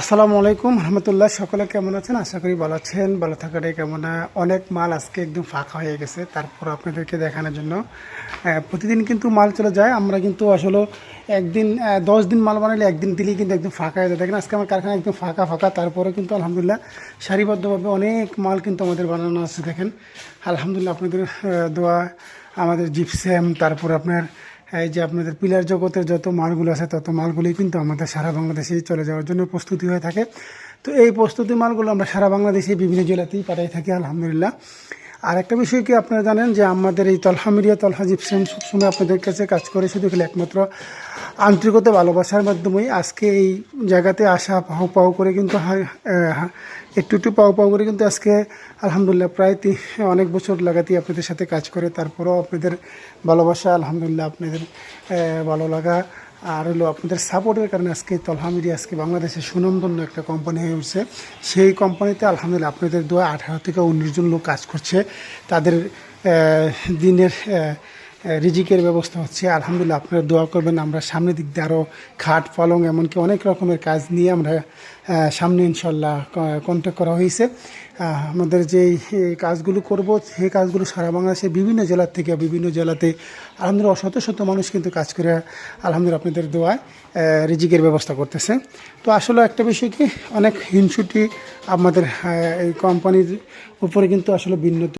আসসালামু আলাইকুম, রহমতুল্লাহ। সকলে কেমন আছেন? আশা করি ভালো আছেন। ভালো থাকাটাই কেমন। অনেক মাল আজকে একদম ফাঁকা হয়ে গেছে। তারপর আপনাদেরকে দেখানোর জন্য প্রতিদিন কিন্তু মাল চলে যায়। আমরা কিন্তু আসলে একদিন দশ দিন মাল বানালে একদিন দিলেই কিন্তু একদম ফাঁকা হয়ে যায়। দেখেন, আজকে আমার কারখানা একদম ফাঁকা ফাঁকা। তারপরে কিন্তু আলহামদুলিল্লাহ সারিবদ্ধভাবে অনেক মাল কিন্তু আমাদের বানানো আছে। দেখেন, আলহামদুলিল্লাহ আপনাদের দোয়া, আমাদের জিপসেম, তারপর আপনার এই যে আপনাদের পিলার জগতের যত মালগুলো আছে, তত মালগুলি কিন্তু আমাদের সারা বাংলাদেশে চলে যাওয়ার জন্য প্রস্তুতি হয়ে থাকে। তো এই প্রস্তুতি মালগুলো আমরা সারা বাংলাদেশে বিভিন্ন জেলাতেই পাঠাই থাকি, আলহামদুলিল্লাহ। আর একটা বিষয় কি আপনারা জানেন যে আমাদের এই তলহা মিডিয়া, তলহা জিপসেম সবসময় আপনাদের কাছে কাজ করে, শুধু খালি একমাত্র আন্তরিকতা, ভালোবাসার মাধ্যমেই। আজকে এই জায়গাতে আসা পাও পাও করে কিন্তু একটু একটু পাও পাও করে কিন্তু আজকে আলহামদুলিল্লাহ প্রায় অনেক বছর লাগাতেই আপনাদের সাথে কাজ করে, তারপরেও আপনাদের ভালোবাসা আলহামদুলিল্লাহ আপনাদের ভালো লাগা আর হলো আপনাদের সাপোর্টের কারণে আজকে তলহা মিডিয়া, আজকে বাংলাদেশের সুনন্দন্য একটা কোম্পানি হয়ে উঠছে। সেই কোম্পানিতে আলহামদুলিল্লাহ আপনাদের দু আঠারো থেকে উনিশ জন লোক কাজ করছে। তাদের দিনের রিজিকের ব্যবস্থা হচ্ছে। আলহামদুলিল্লাহ আপনারা দোয়া করবেন, আমরা সামনের দিক দিয়ে আরও খাট, পালং এমনকি অনেক রকমের কাজ নিয়ে আমরা সামনে ইনশাল্লাহ কন্ট্যাক্ট করা হয়েছে। আমাদের যে কাজগুলো করব, সেই কাজগুলো সারা বাংলাদেশের বিভিন্ন জেলার থেকে, বিভিন্ন জেলাতে আলহামদুলিল্লাহ শত শত মানুষ কিন্তু কাজ করে, আলহামদুলিল্লাহ আপনাদের দোয়ায় রিজিকের ব্যবস্থা করতেছে। তো আসলে একটা বিষয় কি, অনেক হিংসুটি আমাদের এই কোম্পানির উপরে কিন্তু আসলে ভিন্ন